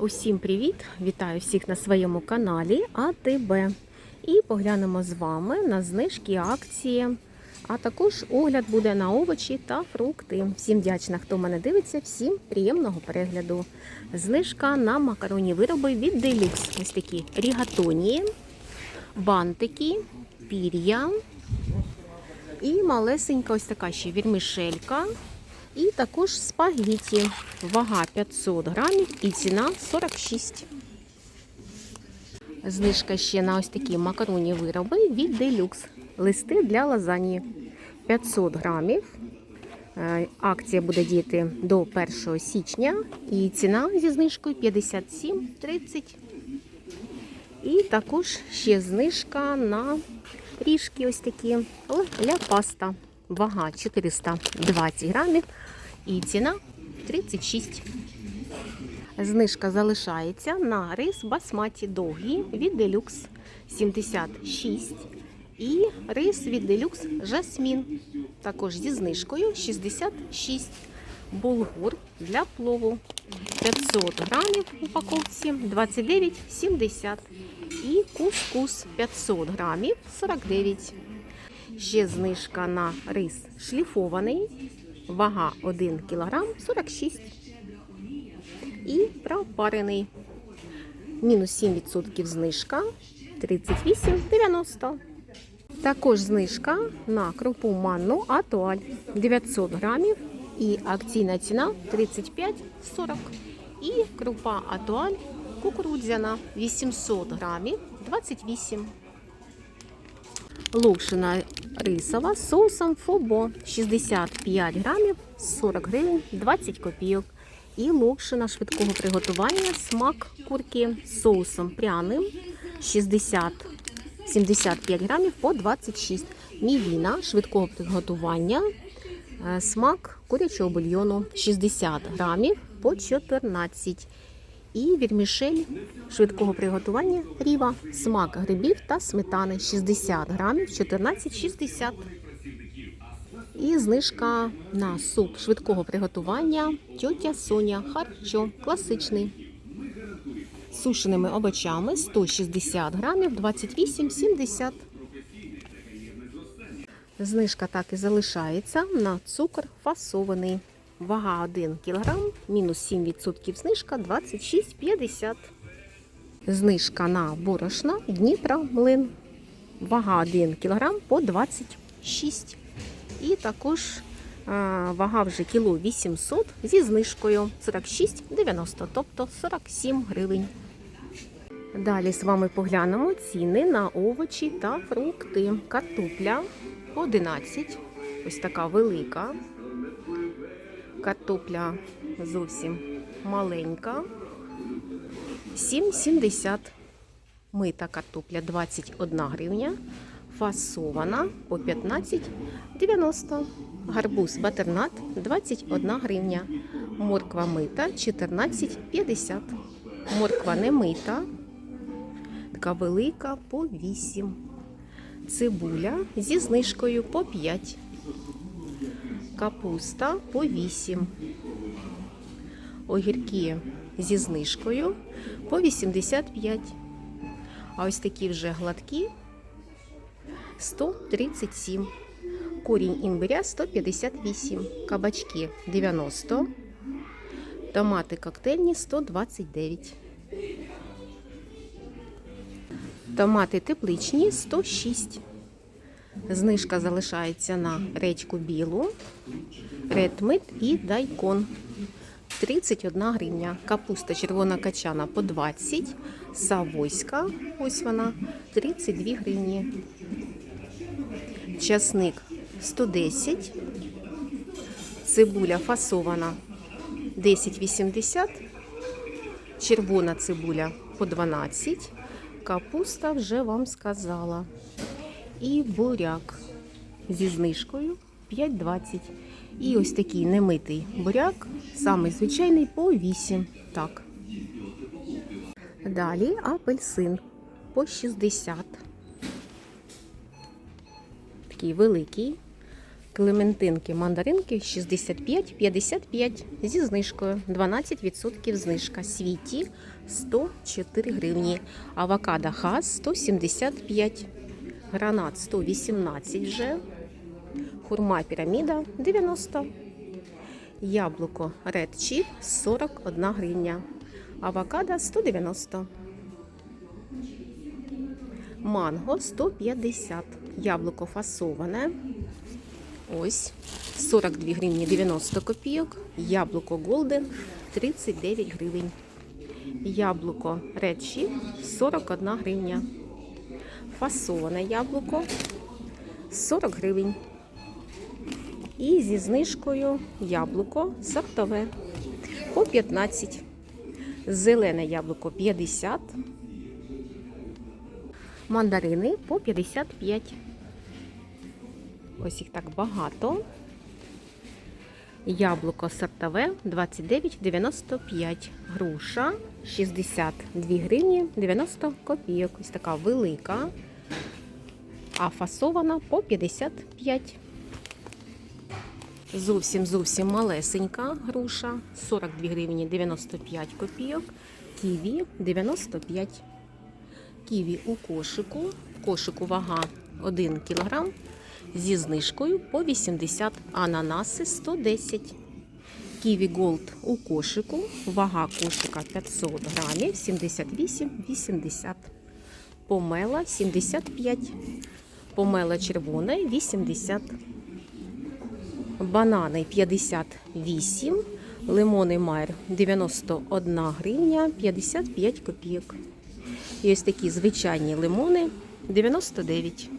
Усім привіт! Вітаю всіх на своєму каналі АТБ. І поглянемо з вами на знижки акції. А також огляд буде на овочі та фрукти. Всім вдячна, хто мене дивиться, всім приємного перегляду. Знижка на макаронні вироби від Deluxe. Ось такі рігатонії, бантики, пір'я і малесенька ось така ще вірмішелька. І також спагіті. Вага 500 грамів і ціна 46. Знижка ще на ось такі макаронні вироби від Deluxe. Листи для лазаньї 500 грамів. Е, Акція буде діяти до 1 січня. І ціна зі знижкою 57,30. І також ще знижка на ріжки ось такі ля паста. Вага 420 грамів і ціна 36. Знижка залишається на рис басматі довгий від Deluxe 76 і рис від Deluxe жасмін. Також зі знижкою 66. Булгур для плову 500 грамів в упаковці 29,70. І кускус 500 грамів 49. Ще знижка на рис шліфований. Вага 1 кг 46. І пропарений. Мінус 7% знижка 38,90. Також знижка на крупу манну Атуаль 900 грамів. І акційна ціна 35,40. І крупа Атуаль кукурудзяна 800 грамів 28. Локшина рисова з соусом фобо 65 грамів 40 гривень 20 копійок. І локшина швидкого приготування смак курки з соусом пряним 60 75 грамів по 26. Мівіна швидкого приготування е, смак курячого бульйону 60 грамів по 14 і вірмішель швидкого приготування ріва, смак грибів та сметани 60 грамів 14,60. І знижка на суп швидкого приготування тьотя Соня Харчо класичний. Сушеними овочами 160 грамів 28,70. Знижка так і залишається на цукор фасований. Вага 1 кг, мінус 7% знижка 26,50. Знижка на борошна Дніпра млин. Вага 1 кг по 26. І також а, вага вже кіло 800 зі знижкою 46,90, тобто 47 гривень. Далі з вами поглянемо ціни на овочі та фрукти. Картопля 11, ось така велика. Картопля зовсім маленька. 7,70. Мита картопля 21 гривня. Фасована по 15,90. Гарбуз батернат 21 гривня. Морква мита 14,50. Морква не мита. Така велика по 8. Цибуля зі знижкою по 5 капуста по 8. Огірки зі знижкою по 85. А ось такі вже гладкі 137. Корінь імбиря 158. Кабачки 90. Томати коктейльні 129. Томати тепличні 106. Знижка залишається на редьку білу, редмит і дайкон. 31 гривня. Капуста червона качана по 20. Савойська, ось вона, 32 гривні. Часник 110. Цибуля фасована 10,80. Червона цибуля по 12. Капуста вже вам сказала. І буряк зі знижкою 5,20. І ось такий немитий буряк, самий звичайний по 8. Так. Далі апельсин по 60. Такий великий. Клементинки, мандаринки 65-55 зі знижкою. 12% знижка. Світі 104 гривні. Авокадо хас 175. Гранат 118 вже. Хурма піраміда 90. Яблуко Red Chip 41 гривня. Авокадо 190. Манго 150. Яблуко фасоване. Ось 42 гривні 90 копійок. Яблуко Голден 39 гривень. Яблуко Chip 41 гривня. Фасоване яблуко 40 гривень. І зі знижкою яблуко сортове по 15. Зелене яблуко 50. Мандарини по 55. Ось їх так багато. Яблуко сортове 29,95. Груша 62 гривні 90 копійок. Ось така велика. А фасована по 55. Зовсім зовсім малесенька груша 42 гривні 95 копійок. Ківі 95. Ківі у кошику. Кошику вага 1 кг зі знижкою по 80, ананаси 110. Ківі Голд у кошику. Вага кошика 500 грамів 78,80. Помела 75. Помела червона 80. Банани 58. Лимони Майер 91 гривня 55 копійок. І ось такі звичайні лимони 99.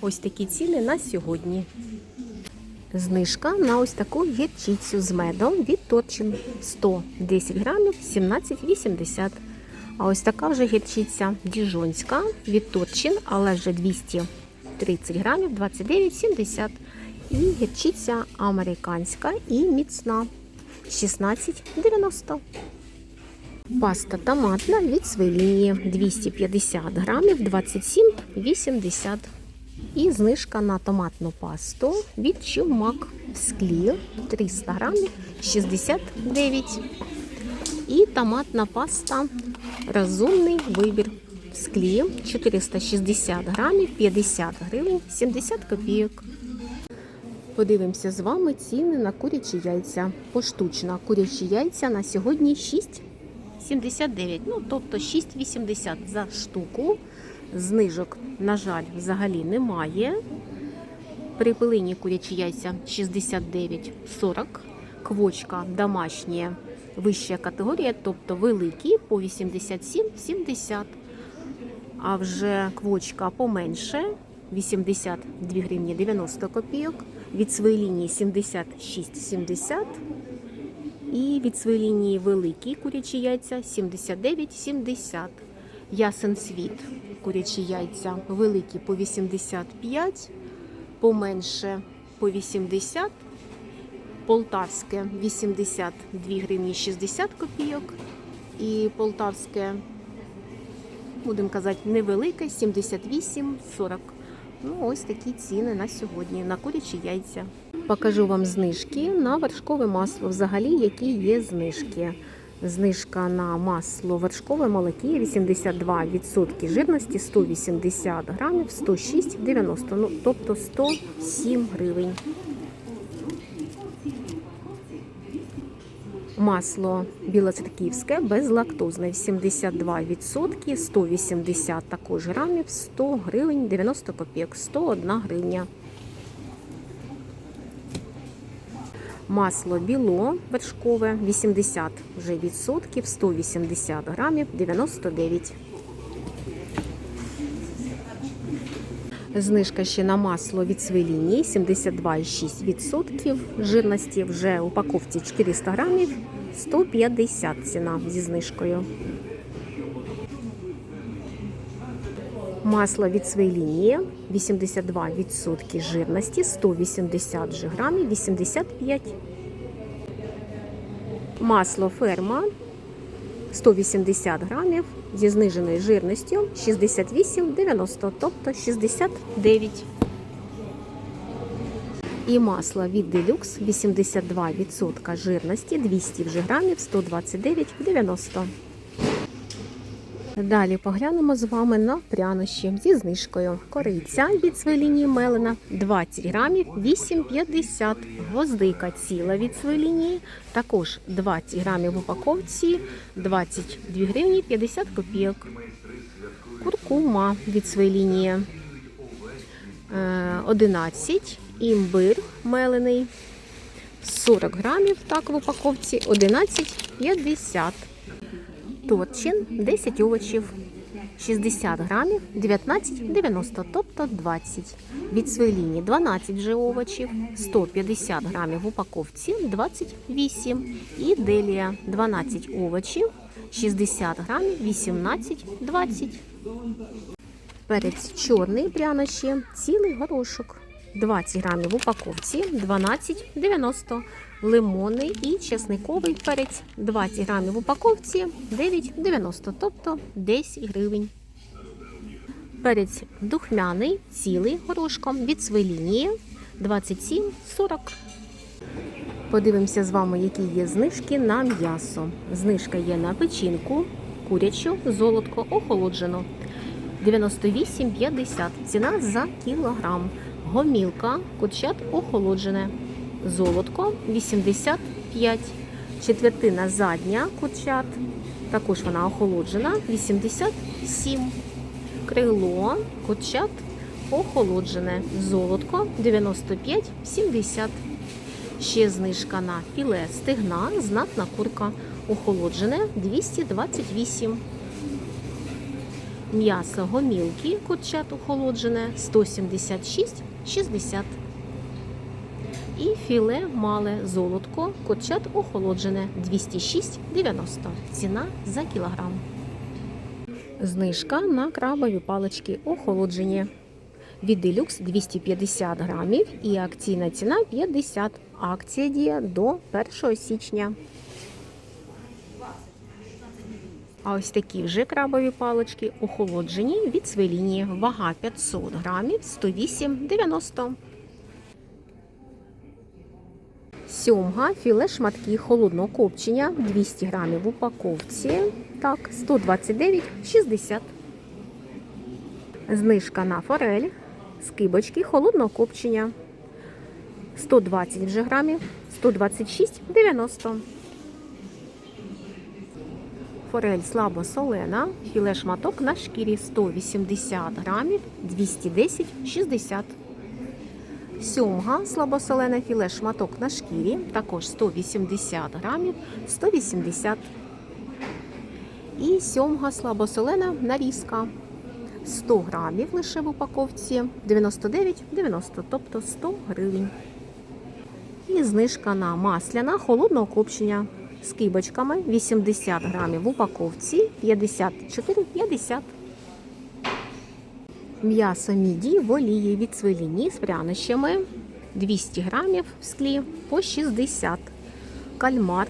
Ось такі ціни на сьогодні. Знижка на ось таку гірчицю з медом від Торчин 110 грамів 17,80. А ось така вже гірчиця діжонська від Торчин, але вже 230 грамів 29,70. І гірчиця американська і міцна 16,90. Паста томатна від свелінії 250 грамів 27,80. І знижка на томатну пасту від Чумак в склі 300 грамів 69. І томатна паста розумний вибір склі 460 грамів 50 гривень 70 копійок. Подивимося з вами ціни на курячі яйця. Поштучно курячі яйця на сьогодні 6,79. Ну, тобто 6,80 за штуку. Знижок, на жаль, взагалі немає. При пилині курячі яйця 69,40. Квочка домашня вища категорія, тобто великі по 87,70. А вже квочка поменше 82 гривні 90 копійок. Від своєї лінії 76,70. І від своєї лінії великі курячі яйця 79,70. Ясен світ курячі яйця великі по 85, поменше по 80, полтавське 82 гривні 60 копійок. І полтавське, будемо казати, невелике 78,40. Ну, ось такі ціни на сьогодні на курячі яйця. Покажу вам знижки на вершкове масло. Взагалі, які є знижки. Знижка на масло вершкове молоке 82% жирності 180 грамів 106,90, ну тобто 107 гривень. Масло білоцерківське безлактозне 72%, 180 також грамів, 100 гривень 90 копійок, 101 гривня. Масло біло вершкове 80 вже відсотків, 180 грамів 99. Знижка ще на масло від свеліні 72,6% жирності. Вже в упаковці 400 грамів 150 ціна зі знижкою. Масло від своєї лінії 82% жирності, 180 же грамів, 85. Масло ферма 180 грамів зі зниженою жирністю 68,90, тобто 69. І масло від Deluxe 82% жирності, 200 вже грамів, 129,90. Далі поглянемо з вами на прянощі зі знижкою. Кориця від своєї лінії Мелена 20 грамів 8,50. Гвоздика ціла від своєї лінії, також 20 грамів в упаковці 22 гривні 50 копійок. Куркума від своєї лінії е, 11. Імбир мелений 40 грамів, так в упаковці 11,50. Торчин 10 овочів, 60 грамів, 19,90, тобто 20. Від своєї лінії 12 вже овочів, 150 грамів в упаковці, 28. І делія 12 овочів, 60 грамів, 18,20. Перець чорний прянощі, цілий горошок. 20 грамів в упаковці, 12,90. Лимонний і чесниковий перець 20 грамів в упаковці, 9,90, тобто 10 гривень. Перець духмяний, цілий горошком від своєї лінії 27,40. Подивимося з вами, які є знижки на м'ясо. Знижка є на печінку, курячу, золотко, охолоджену. 98,50 ціна за кілограм. Гомілка, курчат охолоджене. Золотко 85. Четвертина задня курчат. Також вона охолоджена 87. Крило курчат охолоджене. Золотко 95,70. Ще знижка на філе стегна, знатна курка. Охолоджене 228. М'ясо гомілки курчат охолоджене 176,60. І філе мале золотко курчат охолоджене 206,90. Ціна за кілограм. Знижка на крабові палички охолоджені. Від Deluxe 250 грамів і акційна ціна 50. Акція діє до 1 січня. А ось такі вже крабові палички охолоджені від своєї лінії. Вага 500 грамів 108,90. Сьомга, філе шматки холодного копчення 200 грамів в упаковці. Так, 129,60. Знижка на форель, скибочки холодного копчення. 120 вже грамів, 126,90. Форель слабо солена, філе шматок на шкірі 180 грамів, 210,60. Сьомга слабосолене філе шматок на шкірі, також 180 грамів, 180. І сьомга слабосолена нарізка. 100 грамів лише в упаковці, 99,90, тобто 100 гривень. І знижка на масляна холодного копчення з кибочками 80 грамів в упаковці, 54,50. М'ясо міді в олії від свині з прянощами 200 грамів в склі по 60. Кальмар,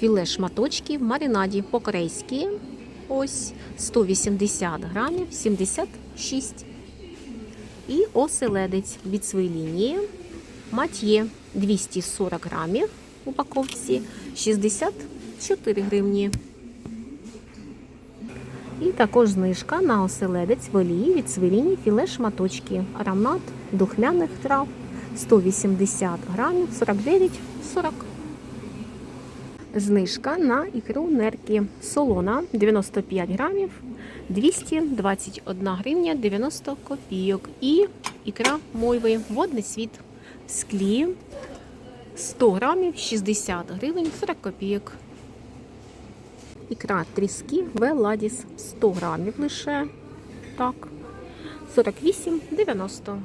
філе шматочки в маринаді по-корейськи. Ось 180 грамів 76. І оселедець від своєї лінії. Мат'є 240 грамів в упаковці 64 гривні. І також знижка на оселедець в олії від свині філе шматочки. Аромат духмяних трав 180 грамів 49,40. Знижка на ікру нерки. Солона 95 грамів 221 гривня 90 копійок. І ікра мойви водний світ в склі 100 грамів 60 гривень 40 копійок. Ікра тріски Веладіс 100 грамів лише. Так. 48,90.